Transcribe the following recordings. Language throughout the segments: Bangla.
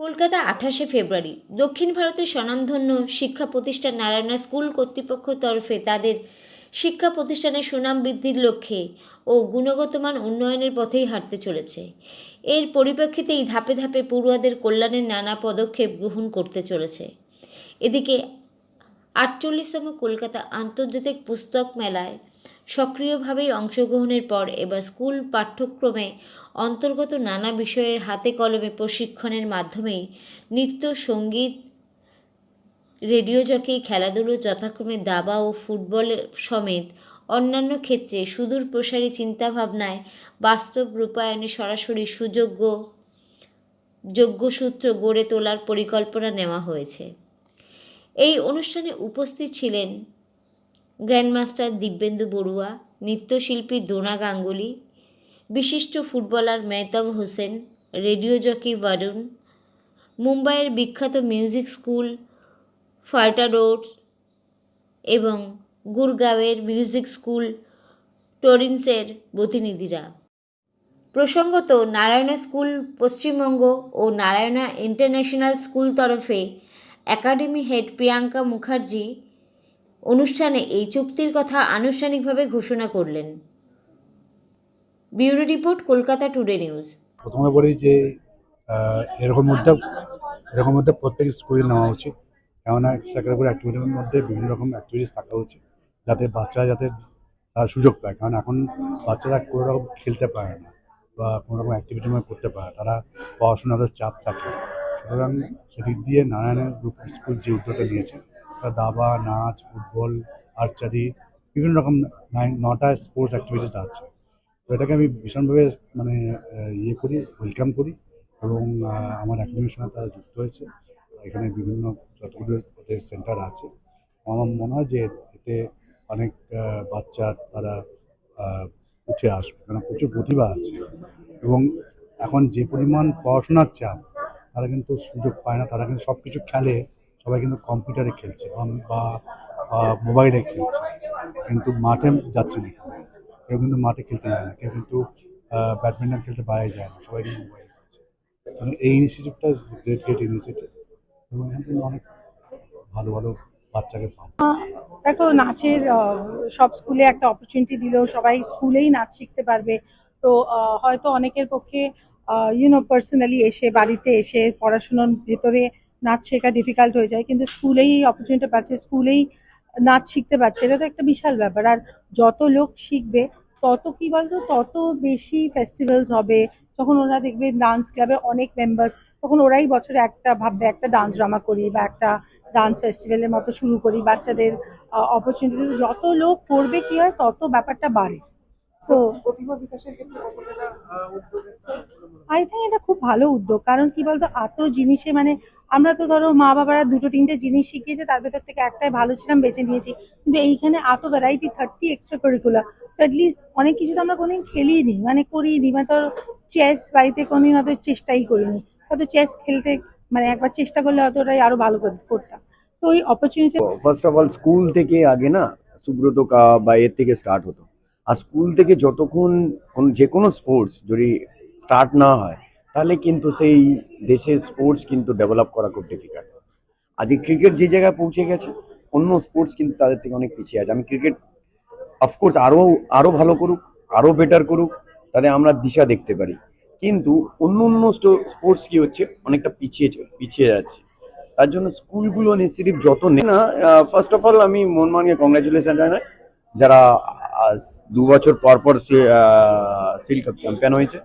কলকাতা আঠাশে ফেব্রুয়ারি। দক্ষিণ ভারতের স্বনামধন্য শিক্ষা প্রতিষ্ঠান নারায়ণা স্কুল কর্তৃপক্ষ তরফে তাদের শিক্ষা প্রতিষ্ঠানের সুনাম বৃদ্ধির লক্ষ্যে ও গুণগত মান উন্নয়নের পথেই হাঁটতে চলেছে। এর পরিপ্রেক্ষিতেই ধাপে ধাপে পড়ুয়াদের কল্যাণের নানা পদক্ষেপ গ্রহণ করতে চলেছে। এদিকে আটচল্লিশতম কলকাতা আন্তর্জাতিক পুস্তক মেলায় সক্রিয়ভাবেই অংশগ্রহণের পর এবার স্কুল পাঠ্যক্রমে অন্তর্গত নানা বিষয়ের হাতে কলমে প্রশিক্ষণের মাধ্যমেই নৃত্য, সংগীত, রেডিও জকি, খেলাধুলো, যথাক্রমে দাবা ও ফুটবলের সমেত অন্যান্য ক্ষেত্রে সুদূর প্রসারী চিন্তাভাবনায় বাস্তব রূপায়ণে সরাসরি সুযোগ্য যোগ্যসূত্র গড়ে তোলার পরিকল্পনা নেওয়া হয়েছে। এই অনুষ্ঠানে উপস্থিত ছিলেন গ্র্যান্ডমাস্টার দিব্যেন্দু বড়ুয়া নৃত্যশিল্পী ডোনা গাঙ্গুলি বিশিষ্ট footballer Mehtab Hossain radio jockey Barun মুম্বাইয়ের বিখ্যাত মিউজিক স্কুল ফার্টা রোড এবং গুরগাঁওয়ের মিউজিক স্কুল টরিন্সের প্রতিনিধিরা। প্রসঙ্গত, নারায়ণা স্কুল পশ্চিমবঙ্গ ও নারায়ণা ইন্টারন্যাশনাল স্কুল তরফে একাডেমি হেড প্রিয়াঙ্কা মুখার্জি অনুষ্ঠানে এই চুক্তির কথা আনুষ্ঠানিকভাবে ঘোষণা করলেন। Bureau report, Kolkata today news. প্রথমে বলি যে এরকম মধ্যে এরকম মধ্যে প্রত্যেক স্কুলে নেওয়া উচিত। কেননা কারিকুলার অ্যাক্টিভিটির মধ্যে বিভিন্ন রকম অ্যাক্টিভিটিস থাকা উচিত, যাতে বাচ্চারা যাতে তার সুযোগ পায়। কারণ এখন বাচ্চারা কোনো রকম খেলতে পারে না বা কোনো রকম অ্যাক্টিভিটির মধ্যে করতে পারে তারা পড়াশোনার চাপ থাকে। সুতরাং সেদিক দিয়ে নারায়ণের স্কুল যে উদ্যোগটা নিয়েছে দাবা, নাচ, ফুটবল আর্চারি বিভিন্ন রকম নটা স্পোর্টস অ্যাক্টিভিটিস আছে। তো এটাকে আমি ভীষণভাবে মানে ইয়ে করি ওয়েলকাম করি এবং আমার একাডেমির সঙ্গে তারা যুক্ত হয়েছে। এখানে বিভিন্ন যতগুলো ওদের সেন্টার আছে। আমার মনে হয় যে এতে অনেক বাচ্চা তারা উঠে আসবে। কারণ প্রচুর প্রতিভা আছে। এবং এখন যে পরিমাণ পড়াশোনার চাপ, তারা কিন্তু সুযোগ পায় না। তারা কিন্তু সব কিছু খেলে সবাই কিন্তু কম্পিউটারে খেলছে, বা- মোবাইলে খেলছে। কিন্তু মাঠে যাচ্ছে না কেউ কিন্তু মাঠে খেলতে যায় না, কেউ কিন্তু ব্যাডমিন্টন খেলতে বাইরে যায় না, সবাই কিন্তু মোবাইলে খেলছে। এই ইনিশিয়েটিভটা গ্রেট গ্রেট ইনিশিয়েটিভ এবং এখান থেকে অনেক ভালো ভালো বাচ্চাকে পাবো। দেখো নাচের সব স্কুলে একটা অপরচুনিটি দিলেও সবাই স্কুলেই নাচ শিখতে পারবে। তো হয়তো অনেকের পক্ষে ইউনো পার্সোনালি এসে, বাড়িতে এসে পড়াশোনার ভেতরে নাচ শেখা ডিফিকাল্ট হয়ে যায়, কিন্তু স্কুলেই অপরচুনিটি পাচ্ছে, স্কুলেই নাচ শিখতে পারছে, এটা তো একটা বিশাল ব্যাপার। আর যত লোক শিখবে, তত কি বলতো, তত বেশি ফেস্টিভ্যালস হবে। যখন ওরা দেখবে ডান্স ক্লাবে অনেক মেম্বার্স তখন ওরাই বছরে একটা ভাববে, একটা ডান্স ড্রামা করি বা একটা ডান্স ফেস্টিভ্যালের মতো শুরু করি বাচ্চাদের অপরচুনিটি যত লোক করবে কি হয়, তত ব্যাপারটা বাড়ে। সো প্রতিভা বিকাশের ক্ষেত্রে কতটা উদ্যোগ একটা বলে? আই থিঙ্ক এটা খুব ভালো উদ্যোগ। কারণ কি বলতো এত জিনিসে মানে আমরা তো ধরো মা বাবারা দুটো তিনটে জিনিস শিখিয়েছে তার ভেতর থেকে একটাই ভালো ছিলাম বেছে নিয়েছি। কিন্তু এইখানে এত ভ্যারাইটি থার্টি এক্সট্রা কারিকুলার তো অ্যাটলিস্ট অনেক কিছু তো আমরা কোনোদিন খেলিনি মানে করিনি মানে ধর চেস বাড়িতে কোনোদিন অত চেষ্টাই করিনি। হয়তো চেস খেলতে মানে একবার চেষ্টা করলে অতটাই আরও ভালো করে করতাম। তো ওই opportunity first of all school থেকে আগে না সুব্রত কা বা এর থেকে স্টার্ট হতো। আর স্কুল থেকে যতক্ষণ যে কোনো স্পোর্টস যদি স্টার্ট না হয়, তাহলে কিন্তু সেই দেশের স্পোর্টস কিন্তু ডেভেলপ করা খুব ডিফিকাল্ট আজকে ক্রিকেট যে জায়গায় পৌঁছে গেছে, অন্য স্পোর্টস কিন্তু তাদের থেকে অনেক পিছিয়ে আছে। আমি ক্রিকেট অফকোর্স আরও আরও ভালো করুক আরও বেটার করুক তাতে আমরা দিশা দেখতে পারি। কিন্তু অন্য অন্য স্পোর্টস কি হচ্ছে, অনেকটা পিছিয়ে পিছিয়ে যাচ্ছে। তার জন্য স্কুলগুলো নিশ্চিত যত নেই না ফার্স্ট অফ অল আমি মনমানকে কংগ্রাচুলেশন জানাই। যারা দু বছর পর পর সিল কাপ চ্যাম্পিয়ন হয়েছে।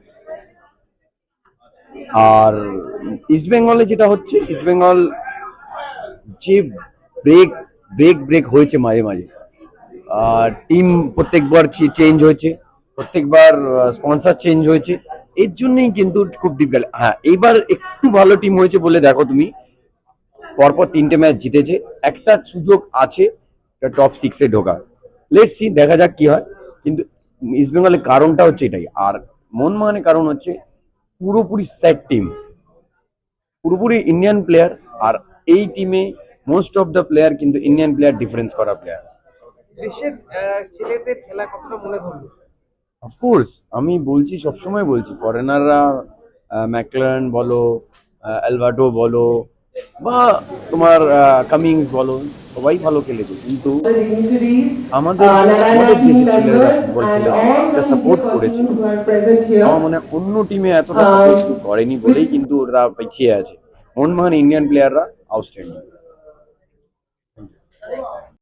আর ইস্ট বেঙ্গলে যেটা হচ্ছে ইস্ট বেঙ্গল যে ব্রেক ব্রেক ব্রেক হয়েছে মাঝে মাঝে। টিম প্রত্যেকবার চেঞ্জ হয়েছে, প্রত্যেকবার স্পন্সর চেঞ্জ হয়েছে। এর জন্যই কিন্তু খুব ডিফিকাল্ট হ্যাঁ এইবার একটু ভালো টিম হয়েছে বলে দেখো তুমি। পরপর তিনটে ম্যাচ জিতেছে। একটা সুযোগ আছে টপ সিক্সে ঢোকা লেট সি দেখা যাক কি হয়। কিন্তু ইস্ট বেঙ্গলের কারণটা হচ্ছে এটাই। আর মন মানে কারণ হচ্ছে পুরোপুরি সেট টিম পুরোপুরি ইন্ডিয়ান প্লেয়ার আর এই টিমে মোস্ট অফ দ্য প্লেয়ার কিন্তু ইন্ডিয়ান প্লেয়ার ডিফারেন্স করা প্লেয়ার দেশের ছেলেদের খেলা কতটা মনে ধরলো? অফকোর্স আমি বলছি সবসময় বলছি ফরেনাররা ম্যাকলারেন বলো অ্যালভার্টো বলো বা তোমার কামিংস বলো সবাই ভালো খেলেছে কিন্তু আমাদের uh, আমাদের দেশের ছেলেরা ফুটবল খেলেছে সাপোর্ট people করেছে. আমার মনে হয় অন্য টিমে এতটা সাপোর্ট করেনি বলেই কিন্তু ওরা পিছিয়ে আছে মোহনবাগান ইন্ডিয়ান প্লেয়াররা আউটস্ট্যান্ডিং